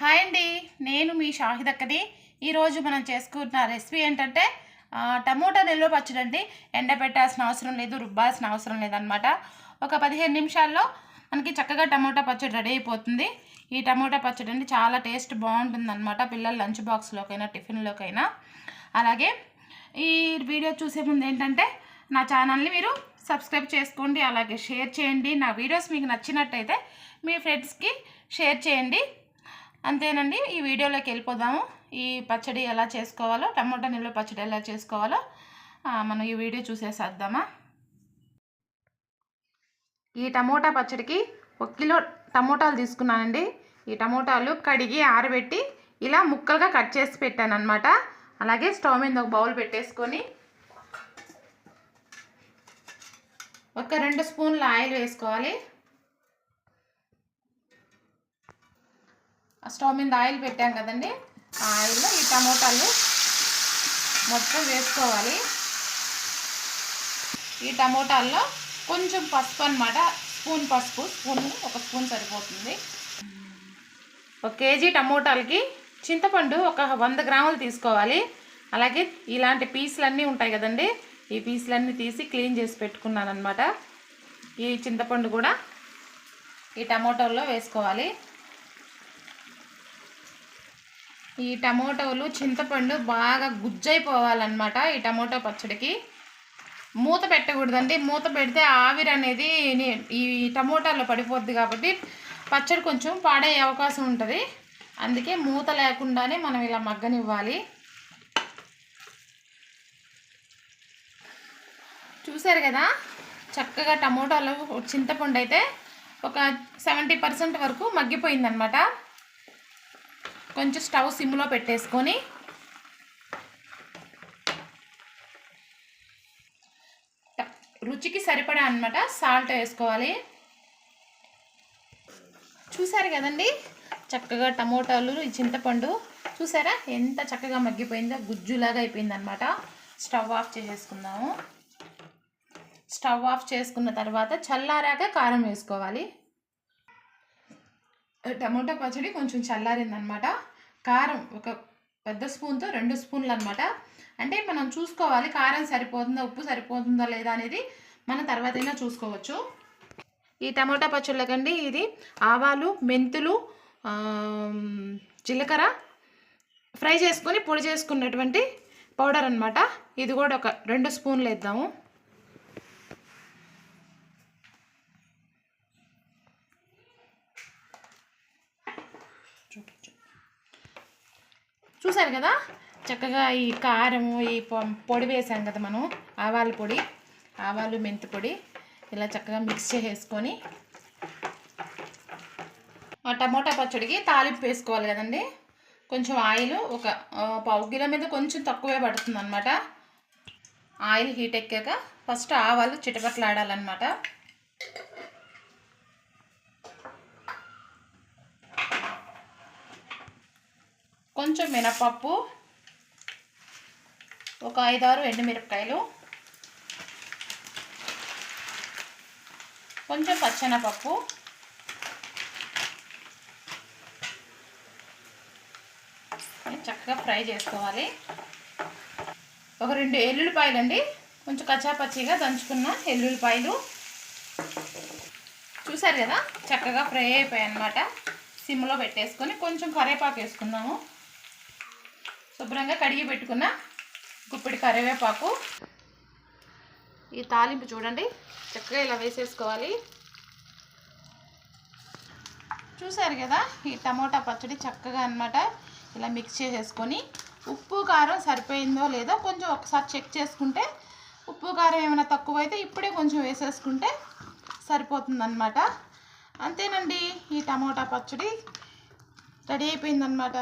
Hi అండి నేను మీ షాహిదక్కది. ఈరోజు మనం చేసుకున్న రెసిపీ ఏంటంటే టమోటా నిల్వ పచ్చడి అండి ఎండబెట్టాల్సిన అవసరం లేదు రుబ్బాల్సిన అవసరం లేదనమాట ఒక పదిహేను నిమిషాల్లో మనకి చక్కగా టమోటా పచ్చడి రెడీ అయిపోతుంది. ఈ టమోటా పచ్చడి అండి చాలా టేస్ట్ బాగుంటుంది అనమాట పిల్లల లంచ్ బాక్స్లోకైనా టిఫిన్లోకైనా. అలాగే ఈ వీడియో చూసే ముందు ఏంటంటే నా ఛానల్ని మీరు సబ్స్క్రైబ్ చేసుకోండి అలాగే షేర్ చేయండి. నా వీడియోస్ మీకు నచ్చినట్టయితే మీ ఫ్రెండ్స్కి షేర్ చేయండి. అంతేనండి ఈ వీడియోలోకి వెళ్ళిపోదాము. ఈ పచ్చడి ఎలా చేసుకోవాలో టమోటా నిల్వ పచ్చడి ఎలా చేసుకోవాలో మనం ఈ వీడియో చూసేసేద్దామా? ఈ టమోటా పచ్చడికి ఒక కిలో టమోటాలు తీసుకున్నానండి. ఈ టమోటాలు కడిగి ఆరబెట్టి ఇలా ముక్కలుగా కట్ చేసి పెట్టాను అనమాట అలాగే స్టవ్ మీద ఒక బౌల్ పెట్టేసుకొని ఒక రెండు స్పూన్ల ఆయిల్ వేసుకోవాలి. స్టవ్ మీద ఆయిల్ పెట్టాం కదండి. ఆ ఆయిల్లో ఈ టమోటాలు మొత్తం వేసుకోవాలి. ఈ టమోటాల్లో కొంచెం పసుపు అనమాట స్పూన్ పసుపు స్పూన్ ఒక స్పూన్ సరిపోతుంది. ఒక కేజీ టమోటాలకి చింతపండు ఒక వంద గ్రాములు తీసుకోవాలి. అలాగే ఇలాంటి పీసులన్నీ ఉంటాయి కదండి. ఈ పీసులన్నీ తీసి క్లీన్ చేసి పెట్టుకున్నాను అనమాట ఈ చింతపండు కూడా ఈ టమోటాల్లో వేసుకోవాలి. ఈ టమోటాలు చింతపండు బాగా గుజ్జైపోవాలన్నమాట ఈ టమోటా పచ్చడికి. మూత పెట్టకూడదండి. మూత పెడితే ఆవిరి అనేది ఈ టమోటాలో పడిపోద్ది కాబట్టి పచ్చడి కొంచెం పాడయ్యే అవకాశం ఉంటుంది. అందుకే మూత లేకుండానే మనం ఇలా మగ్గనివ్వాలి. చూసారు కదా? చక్కగా టమోటాలు చింతపండు అయితే ఒక సెవెంటీ పర్సెంట్ వరకు మగ్గిపోయిందనమాట కొంచెం స్టవ్ సిమ్లో పెట్టేసుకొని రుచికి సరిపడా అనమాట సాల్ట్ వేసుకోవాలి. చూసారు కదండి? చక్కగా టమోటాలు ఈ చింతపండు చూసారా? ఎంత చక్కగా మగ్గిపోయిందో గుజ్జులాగా అయిపోయింది అనమాట స్టవ్ ఆఫ్ చేసేసుకుందాము. స్టవ్ ఆఫ్ చేసుకున్న తర్వాత చల్లారాక కారం వేసుకోవాలి. టమోటా పచ్చడి కొంచెం చల్లారిందనమాట. కారం ఒక పెద్ద స్పూన్తో రెండు స్పూన్లు అనమాట అంటే మనం చూసుకోవాలి కారం సరిపోతుందా ఉప్పు సరిపోతుందా లేదా అనేది మనం తర్వాత అయినా చూసుకోవచ్చు. ఈ టమోటా పచ్చళ్ళకండి ఇది ఆవాలు మెంతులు జీలకర్ర ఫ్రై చేసుకొని పొడి చేసుకున్నటువంటి పౌడర్ అనమాట. ఇది కూడా ఒక రెండు స్పూన్లు వేద్దాము. చూపించు. చూసారు కదా? చక్కగా ఈ కారము ఈ పొ- పొడి వేసాం కదా మనం. ఆవాల పొడి ఆవాలు మెంతి పొడి ఇలా చక్కగా మిక్స్ చేసేసుకొని ఆ టమోటా పచ్చడికి తాలింపు వేసుకోవాలి కదండి? కొంచెం ఆయిల్ ఒక పావు కిలో మీద కొంచెం తక్కువే పడుతుంది అనమాట ఆయిల్ హీట్ ఎక్కాక ఫస్ట్ ఆవాలు చిటపట్లాడాలన్నమాట. కొంచెం మినపప్పు. ఒక ఐదారు ఎండుమిరపకాయలు. కొంచెం పచ్చెనపప్పు. చక్కగా ఫ్రై చేసుకోవాలి. ఒక రెండు ఎల్లుల్లిపాయలు అండి కొంచెం కచ్చాపచ్చిగా దంచుకున్న ఎల్లుల్లిపాయలు. చూసారు కదా? చక్కగా ఫ్రై అయిపోయాయి అన్నమాట సిమ్లో పెట్టేసుకొని కొంచెం కరివేపాకు వేసుకుందాము. శుభ్రంగా కడిగి పెట్టుకున్న గుప్పిడి కరివేపాకు. ఈ తాలింపు చూడండి చక్కగా ఇలా వేసేసుకోవాలి. చూసారు కదా ఈ టమోటా పచ్చడి చక్కగా అన్నమాట. ఇలా మిక్స్ చేసేసుకొని ఉప్పు కారం సరిపోయిందో లేదో కొంచెం ఒకసారి చెక్ చేసుకుంటే ఉప్పు కారం ఏమైనా తక్కువైతే ఇప్పుడే కొంచెం వేసేసుకుంటే సరిపోతుందన్నమాట. అంతేనండి ఈ టమోటా పచ్చడి రెడీ అయిపోయిందనమాట